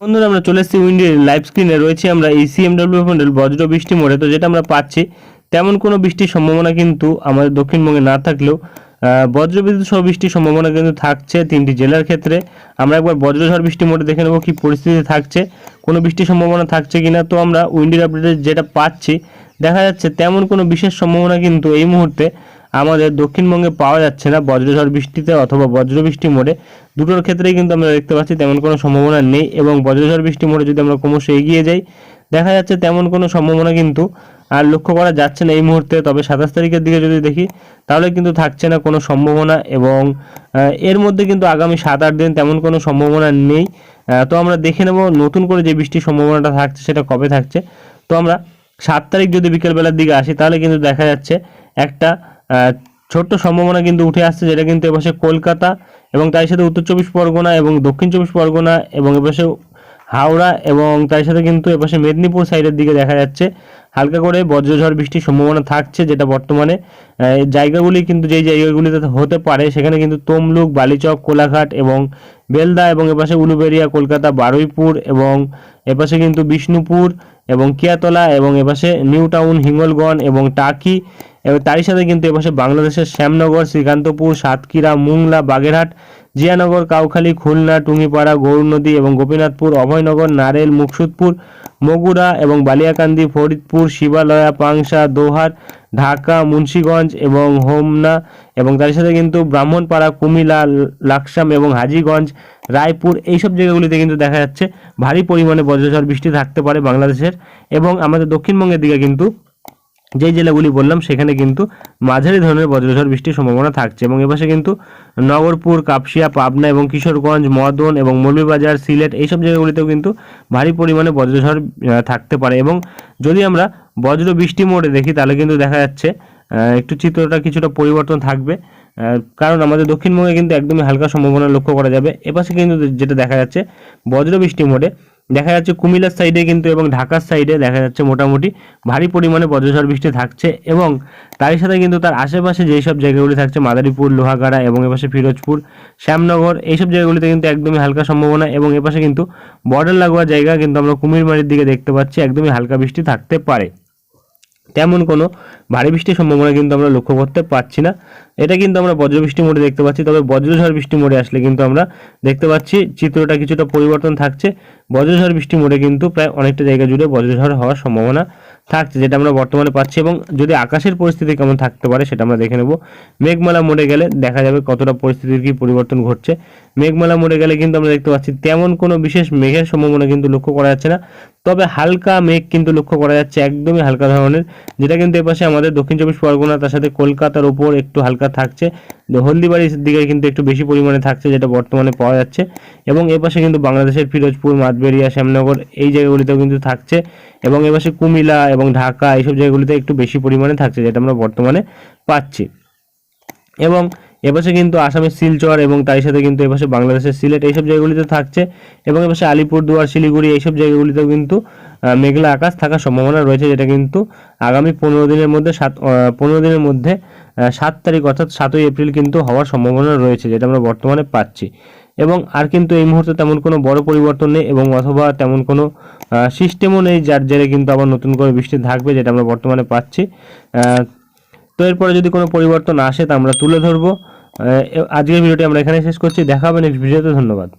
বন্ধুরা আমরা চলে এসেছি উইন্ডির লাইভ স্ক্রিনে রয়েছে আমরা এই সিএমডব্লিউ মডেল বজ্র বৃষ্টি মোড়ে। তো যেটা আমরা পাচ্ছি তেমন কোনো বৃষ্টির সম্ভাবনা কিন্তু আমাদের দক্ষিণবঙ্গে না থাকলেও আহ, বজ্রবিদ্যুৎ সহ বৃষ্টির সম্ভাবনা কিন্তু থাকছে তিনটি জেলার ক্ষেত্রে। আমরা একবার বজ্রঝড় বৃষ্টি মোড়ে দেখে নেব কী পরিস্থিতি থাকছে কোনো বৃষ্টির সম্ভাবনা থাকছে কিনা। তো আমরা উইন্ডির আপডেটে যেটা পাচ্ছি দেখা যাচ্ছে তেমন কোনো বিশেষ সম্ভাবনা কিন্তু এই মুহূর্তে আমাদের দক্ষিণবঙ্গে পাওয়া যাচ্ছে না বজ্রঝড় বৃষ্টিতে অথবা বজ্র বৃষ্টি মোড়ে। দুটোর ক্ষেত্রেই কিন্তু আমরা দেখতে পাচ্ছি তেমন কোনো সম্ভাবনা নেই এবং বজ্রঝড় বৃষ্টি মোড়ে যদি আমরা ক্রমশ এগিয়ে যাই, দেখা যাচ্ছে তেমন কোনো সম্ভাবনা কিন্তু আর লক্ষ্য করা যাচ্ছে না এই মুহূর্তে। তবে সাতাশ তারিখের দিকে যদি দেখি, তাহলে কিন্তু থাকছে না কোনো সম্ভাবনা এবং এর মধ্যে কিন্তু আগামী সাত আট দিন তেমন কোনো সম্ভাবনা নেই। তো আমরা দেখে নেব নতুন করে যে বৃষ্টির সম্ভাবনাটা থাকছে সেটা কবে থাকছে। তো আমরা সাত তারিখ যদি বিকেলবেলার দিকে আসি, তাহলে কিন্তু দেখা যাচ্ছে একটা ছোট্ট সম্ভাবনা কিন্তু উঠে আসছে যেটা কিন্তু এপাশে কলকাতা এবং তার সাথে উত্তর চব্বিশ পরগনা এবং দক্ষিণ চব্বিশ পরগনা এবং এপাশে হাওড়া এবং তার সাথে কিন্তু এপাশে মেদিনীপুর সাইডের দিকে দেখা যাচ্ছে। হালকা করে বজ্রঝড় বৃষ্টির সম্ভাবনা থাকছে যেটা বর্তমানে। জায়গাগুলি কিন্তু যেই জায়গাগুলিতে হতে পারে সেখানে কিন্তু তমলুক, বালিচক, কোলাঘাট এবং বেলদা এবং এপাশে উলুবেড়িয়া কলকাতা, বারুইপুর এবং এপাশে কিন্তু বিষ্ণুপুর এবং কিয়াতলা এবং এপাশে নিউ টাউন হিঙ্গলগঞ্জ এবং টাকি এবং তারই সাথে কিন্তু এপাশে বাংলাদেশের শ্যামনগর, শ্রীকান্তপুর, সাতক্ষীরা, মুংলা, বাগেরহাট, জিয়ানগর, কাউখালী, খুলনা, টুঙ্গিপাড়া গৌরনদী এবং গোপীনাথপুর, অভয়নগর, নারেল, মুকসুদপুর, মগুরা এবং বালিয়াকান্দি, ফরিদপুর, শিবালয়া, পাংশা, দোহার, ঢাকা, মুন্সীগঞ্জ এবং হোমনা এবং তার সাথে কিন্তু ব্রাহ্মণপাড়া কুমিলা লাকসাম এবং হাজীগঞ্জ, রায়পুর এইসব জায়গাগুলিতে কিন্তু দেখা যাচ্ছে ভারী পরিমাণে বজ্রঝড় বৃষ্টি থাকতে পারে বাংলাদেশের এবং আমাদের দক্ষিণবঙ্গের দিকে কিন্তু যেই জেলাগুলি বললাম, সেখানে কিন্তু মাঝারি ধরনের বজ্রঝড় বৃষ্টির সম্ভাবনা থাকছে এবং এপাশে কিন্তু নগরপুর, কাপসিয়া, পাবনা এবং কিশোরগঞ্জ, মদন এবং মৌলভীবাজার, সিলেট এইসব জায়গাগুলিতেও কিন্তু ভারী পরিমাণে বজ্রঝড় থাকতে পারে এবং যদি আমরা বজ্র বৃষ্টি মোড়ে দেখি, তাহলে কিন্তু দেখা যাচ্ছে একটু চিত্রটা কিছুটা পরিবর্তন থাকবে কারণ আমাদের দক্ষিণবঙ্গে কিন্তু একদমই হালকা সম্ভাবনা লক্ষ্য করা যাবে। এপাশে কিন্তু যেটা দেখা যাচ্ছে, বজ্র বৃষ্টি মোড়ে দেখা যাচ্ছে কুমিল্লার সাইডে কিন্তু এবং ঢাকার সাইডে দেখা যাচ্ছে মোটামুটি ভারী পরিমাণে বজ্রঝড় বৃষ্টি থাকছে এবং তারই সাথে কিন্তু তার আশেপাশে যেই সব জায়গাগুলি থাকছে, মাদারীপুর, লোহাগাড়া এবং এপাশে ফিরোজপুর, শ্যামনগর এইসব জায়গাগুলিতে কিন্তু একদমই হালকা সম্ভাবনা এবং এপাশে কিন্তু বর্ডার লাগোয়া জায়গা কিন্তু আমরা কুমিরমারির দিকে দেখতে পাচ্ছি, একদমই হালকা বৃষ্টি থাকতে পারে। তেমন কোনো ভারী বৃষ্টির সম্ভাবনা কিন্তু আমরা লক্ষ্য করতে পারছি না। এটা কিন্তু আমরা বজ্রবৃষ্টি মোড়ে দেখতে পাচ্ছি, তবে বজ্রঝড় বৃষ্টি মোড়ে আসলে কিন্তু আমরা দেখতে পাচ্ছি চিত্রটা কিছুটা পরিবর্তন থাকছে। বজ্রঝড় বৃষ্টি মোড়ে কিন্তু প্রায় অনেকটা জায়গা জুড়ে বজ্রঝড় হওয়ার সম্ভাবনা থাকছে যেটা আমরা বর্তমানে পাচ্ছি এবং যদি আকাশের পরিস্থিতি কেমন থাকতে পারে সেটা আমরা দেখে নেব। মেঘমালা মোড়ে গেলে দেখা যাবে কতটা পরিস্থিতির কি পরিবর্তন ঘটছে। মেঘমালা মোড়ে গেলে কিন্তু আমরা দেখতে পাচ্ছি তেমন কোনো বিশেষ মেঘের সম্ভাবনা কিন্তু লক্ষ্য করা যাচ্ছে না। তবে হালকা মেঘ কিন্তু লক্ষ্য করা যাচ্ছে একদমই হালকা ধরনের, যেটা কিন্তু এপাশে আমাদের দক্ষিণ চব্বিশ পরগনা, তার সাথে কলকাতার ওপর একটু হালকা থাকছে। হলদিবাড়ির দিকে কিন্তু একটু বেশি পরিমাণে থাকছে যেটা বর্তমানে পাওয়া যাচ্ছে। এবং এপাশে কিন্তু বাংলাদেশের ফিরোজপুর, মাতবেরিয়া, শ্যামনগর এই জায়গাগুলিতেও কিন্তু থাকছে। এবং এপাশে কুমিল্লা এবং ঢাকা এইসব জায়গাগুলিতে একটু বেশি পরিমাণে থাকছে যেটা আমরা বর্তমানে পাচ্ছি। এবং এপাশে কিন্তু আসামের শিলচর এবং তার সাথে কিন্তু এপাশে বাংলাদেশের সিলেট এইসব জায়গাগুলিতে থাকছে। এবং এপাশে আলিপুরদুয়ার, শিলিগুড়ি এইসব জায়গাগুলিতেও কিন্তু মেঘলা আকাশ থাকার সম্ভাবনা রয়েছে, যেটা কিন্তু আগামী পনেরো দিনের মধ্যে সাত পনেরো দিনের মধ্যে সাত তারিখ অর্থাৎ সাতই এপ্রিল কিন্তু হওয়ার সম্ভাবনা রয়েছে, যেটা আমরা বর্তমানে পাচ্ছি। এবং আর কিন্তু এই মুহূর্তে তেমন কোনো বড় পরিবর্তন নেই এবং অথবা তেমন কোনো সিস্টেমও নেই যার জেরে কিন্তু আবার নতুন করে বৃষ্টি থাকবে, যেটা আমরা বর্তমানে পাচ্ছি। তো এরপরে যদি কোনো পরিবর্তন আসে তা আমরা তুলে ধরবো। আজকের ভিডিওটি আমরা এখানে শেষ করছি। দেখা হবে নেক্সট ভিডিওতে ধন্যবাদ।